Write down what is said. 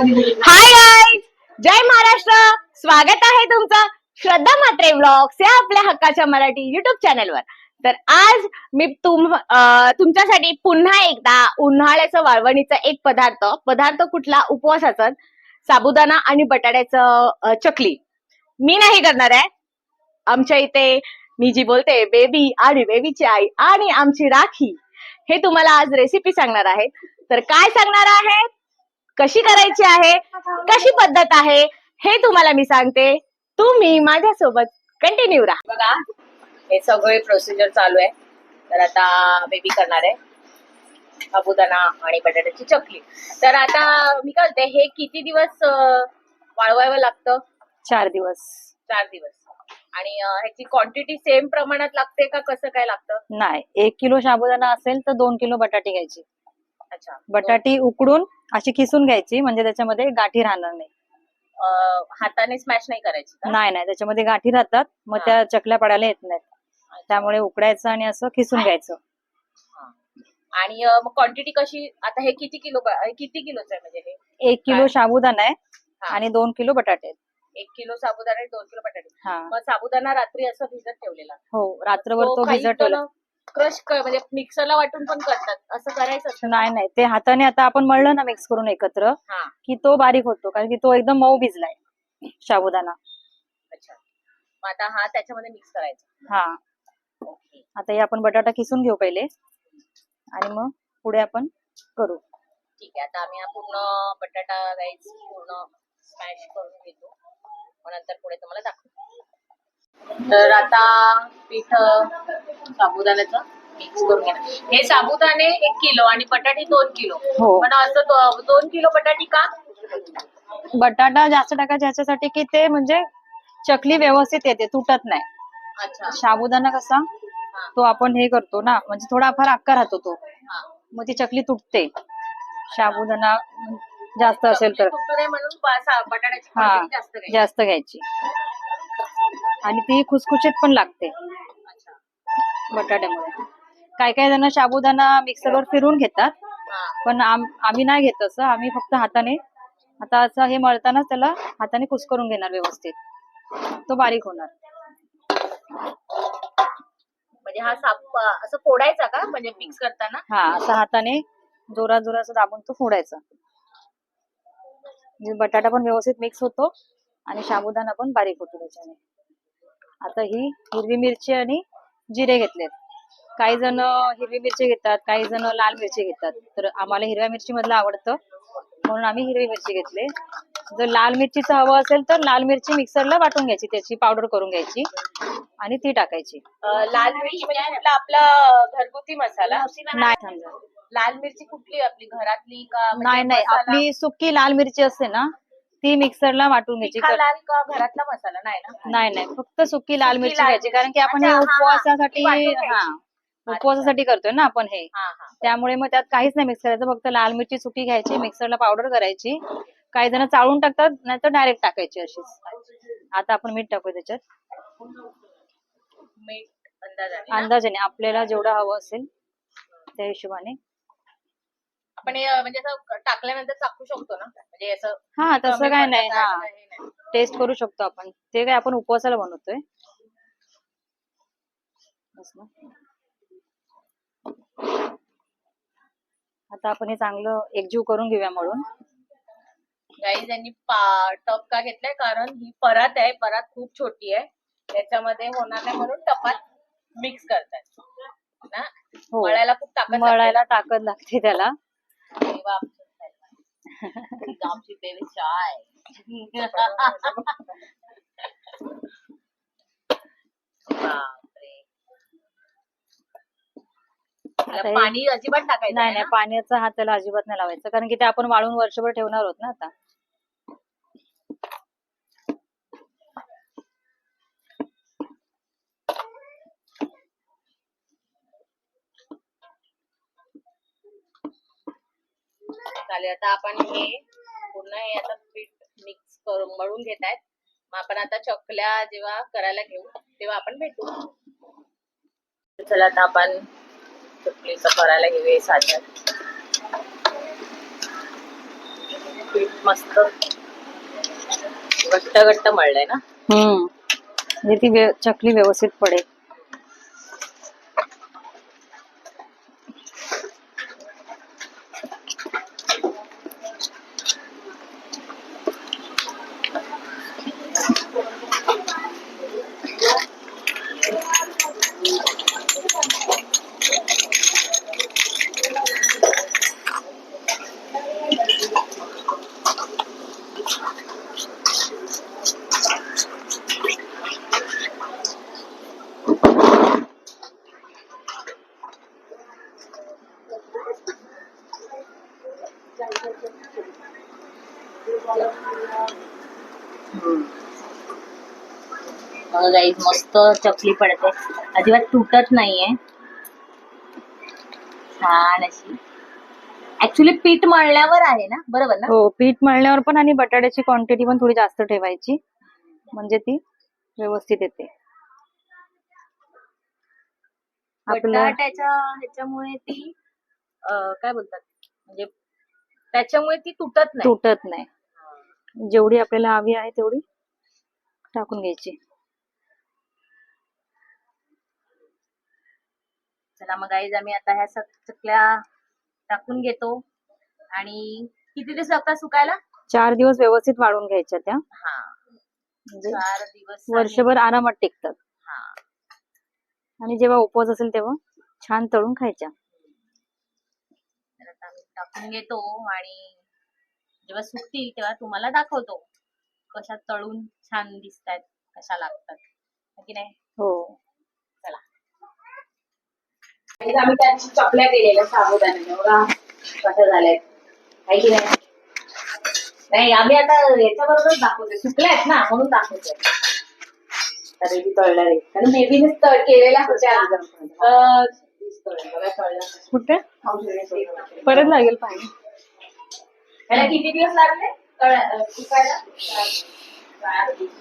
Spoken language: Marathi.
हाय गाईज जय महाराष्ट्र. स्वागत आहे तुमचं श्रद्धा मात्रे ब्लॉग्स या आपल्या हक्काच्या मराठी युट्यूब चॅनलवर तर आज मी तुम तुमच्यासाठी पुन्हा एकदा उन्हाळ्याचं वाळवणीचा एक पदार्थ पदार्थ कुठला? उपवासाचा साबुदाणा आणि बटाट्याचं चकली. मी नाही करणार आहे. आमच्या इथे मी जी बोलते बेबी आणि बेबीची आई आणि आमची राखी हे तुम्हाला आज रेसिपी सांगणार आहे. तर काय सांगणार आहे? कशी करायची आहे? कशी पद्धत आहे? हे तुम्हाला मी सांगते. तुम्ही माझ्यासोबत कंटिन्यू राहा. बघा हे सगळे प्रोसिजर चालू आहे. तर आता बेबी करणार आहे. साबुदाणा आणि बटाट्याची चकली. तर आता मी काय म्हणते हे किती दिवस वाळवावं लागतं? चार दिवस. चार दिवस. आणि ह्याची क्वांटिटी सेम प्रमाणात लागते का? कसं काय लागतं? नाही. एक किलो साबुदाणा असेल तर दोन किलो बटाटे घ्यायची. अच्छा. बटाटी उकडून अशी किसून घ्यायची म्हणजे त्याच्यामध्ये गाठी राहणार नाही. अं, हाताने स्मॅश नाही करायची का? नाही नाही त्याच्यामध्ये गाठी राहतात मग हा. त्या चकल्या पडायला येत नाहीत. त्यामुळे उकडायचं आणि असं किसून घ्यायचं. आणि अं, मग क्वांटिटी कशी आता हे किती किलो हे किती किलोचं आहे म्हणजे हे? एक किलो काय? साबुदाणा आहे हा. आणि दोन किलो बटाटे आहेत. एक किलो साबुदाणा आणि दोन किलो बटाटे. हा. मग साबुदाणा रात्री असं भिजत ठेवलेला. हो रात्रभर तो भिजत ठेवला क्रश म्हणजे मिक्सरला वाटून पण करतात. असं करायचं असतं. नाही नाही. ते हाताने आता आपण मळलं ना मिक्स करून एकत्र हा. की तो बारीक होतो कारण की तो एकदम मऊ भिजलाय साबुदाणा अच्छा. मग आता हा त्याच्यामध्ये मिक्स करायचा. हा. ओके. आता हे आपण बटाटा किसून घेऊ पहिले. आणि मग पुढे आपण करू. ठीक आहे. आता आम्ही हा पूर्ण बटाटा राईस पूर्ण स्मॅश करून घेतो. मग नंतर पुढे तुम्हाला दाखवतो तर आता पीठ साबुदाण्याचं मिक्स करून घेणार. हे साबुदाणे एक किलो आणि बटाटे दोन किलो. हो. पण असं दो- दोन किलो बटाटी का? बटाटा जास्त टाकायचा याच्यासाठी की ते म्हणजे चकली व्यवस्थित येते तुटत नाही. अच्छा. साबुदाणा कसा? हा. तो आपण हे करतो ना म्हणजे थोडाफार आकार राहतो तो. हा. मग ती चकली तुटते. साबुदाणा जास्त असेल तर. तुटू नये म्हणून बा- सा- बटाट्याची हा. quantity जास्त घ्यायची. जास्त घ्यायची. आणि ती खुसखुशीत पण लागते. बटाट्यामुळे काय काय जण साबुदाणा मिक्सरवर फिरून घेतात. पण आम- आम्ही नाही घेत असं आम्ही फक्त हाताने आता असं हे मळतानाच त्याला हाताने कुस्करून घेणार व्यवस्थित. तो बारीक होणार. म्हणजे हा साप असं फोडायचा का? म्हणजे मिक्स करताना? हा असं हाताने जोरात जोरात असं दाबून तो फोडायचा. म्हणजे बटाटा पण व्यवस्थित मिक्स होतो आणि साबुदाणा पण बारीक होतो त्याच्याने. आता ही हिरवी मिरची आणि जिरे घेतलेत. काही जण हिरवी मिरची घेतात काही जण लाल मिरची घेतात. तर आम्हाला हिरव्या मिरची मधलं आवडतं. म्हणून आम्ही हिरवी मिरची घेतली. जर लाल मिरचीचं हवं असेल तर लाल मिरची मिक्सरला वाटून घ्यायची त्याची पावडर करून घ्यायची आणि ती टाकायची. लाल मिरची म्हणजे आपला घरगुती मसाला? नाही. समजा लाल मिरची कुठली आपली? घरातली का म्हणजे नाही नाही मसाला? आपली सुकी लाल मिरची असते ना ती मिक्सरला वाटून घ्यायची. तिखा तर- लाल का घरातला मसाला? नाही ना? नाही नाही. फक्त सुकी लाल सुकी मिरची लाल घ्यायची. कारण की आपण हे अच्छा, हा, हा. उपवासासाठी ती वाटून घ्यायची. हा उपवासासाठी करतोय ना आपण हे. हा हा. त्यामुळे मग त्यात काहीच नाही मिक्स करायचं फक्त लाल मिरची सुकी घ्यायची मिक्सरला पावडर करायची. काही जण चाळून टाकतात नाहीतर डायरेक्ट टाकायची अशीच. आता आपण मीठ टाकू त्याच्यात. मीठ अंदाजाने ना? अंदाजाने. आपल्याला जेवढं हवं असेल त्या हिशोबाने. आपण हे, म्हणजे असं टाकल्यानंतर चाकू शकतो ना? म्हणजे असं हा तसं काय नाही हा. टेस्ट करू शकतो आपण. ते काय आपण उपवासाला बनवतोय. आता आपण हे चांगलं एकजीव करून घेऊया म्हणून. गाईज यांनी टप का घेतलाय कारण ही परात आहे परात खूप छोटी आहे. त्याच्यामध्ये होणार नाही म्हणून टपात मिक्स करतात ना हो. मळायला खूप ताकद लागते. मळायला ताकद लागते त्याला. तेव्हा आमचं आमची बेबी चाय बापरे. आता पाणी अजिबात टाकायचं नाही नाही? पाण्याचा हात त्याला अजिबात नाही लावायचं कारण की ते आपण वाळून वर्षभर ठेवणार आहोत ना आता चालेल आता आपण हे पूर्ण हे आता पीठ मिक्स करून मळून घेत आहेत. मग आपण आता चकल्या जेव्हा करायला घेऊ तेव्हा आपण भेटू. चला आता आपण चकलीचं करायला घेऊया साधन पीठ मस्त घट्ट घट्ट मळलंय ना? हम्म. ती चकली व्यवस्थित पडेल. गाईज मस्त चकली पडते. अजिबात तुटत नाहीये. छान अशी. ऍक्च्युली पीठ मळल्यावर आहे ना? बरोबर ना? हो पीठ मळल्यावर पण आणि बटाट्याची क्वांटिटी पण थोडी जास्त ठेवायची. म्हणजे ती व्यवस्थित येते. बटाट्याच्या ह्याच्यामुळे ती काय बोलतात? म्हणजे त्याच्यामुळे ती तुटत नाही. तुटत नाही. जेवढी आपल्याला हवी आहे तेवढी टाकून घ्यायची. चला मग गाईज आम्ही आता ह्या सग- चकल्या टाकून घेतो. आणि किती दिवस लागतात सुकायला? चार दिवस व्यवस्थित वाळून घ्यायच्या त्या. हा. म्हणजे चार दिवस वर्षभर आरामात टिकतात. हा. आणि जेव्हा उपवास असेल तेव्हा छान तळून खायच्या. तर आता आम्ही टाकून घेतो आणि जेव्हा सुकतील तेव्हा तुम्हाला दाखवतो कशा तळून छान दिसतात कशा लागतात. है की नाही? हो. आम्ही त्या चकल्या केलेल्या साबुदाण्याने. बघा कसं झालंय? आहे की नाही? नाही आम्ही आता याच्याबरोबर दाखवतोय. सुकल्या आहेत ना म्हणून दाखवतोय. रेडी तळल्या रे कारण मेबीनेच तळ केलेल्या होत्या. कुठे. परत लागेल पाणी. त्याला किती दिवस लागले? चार दिवस.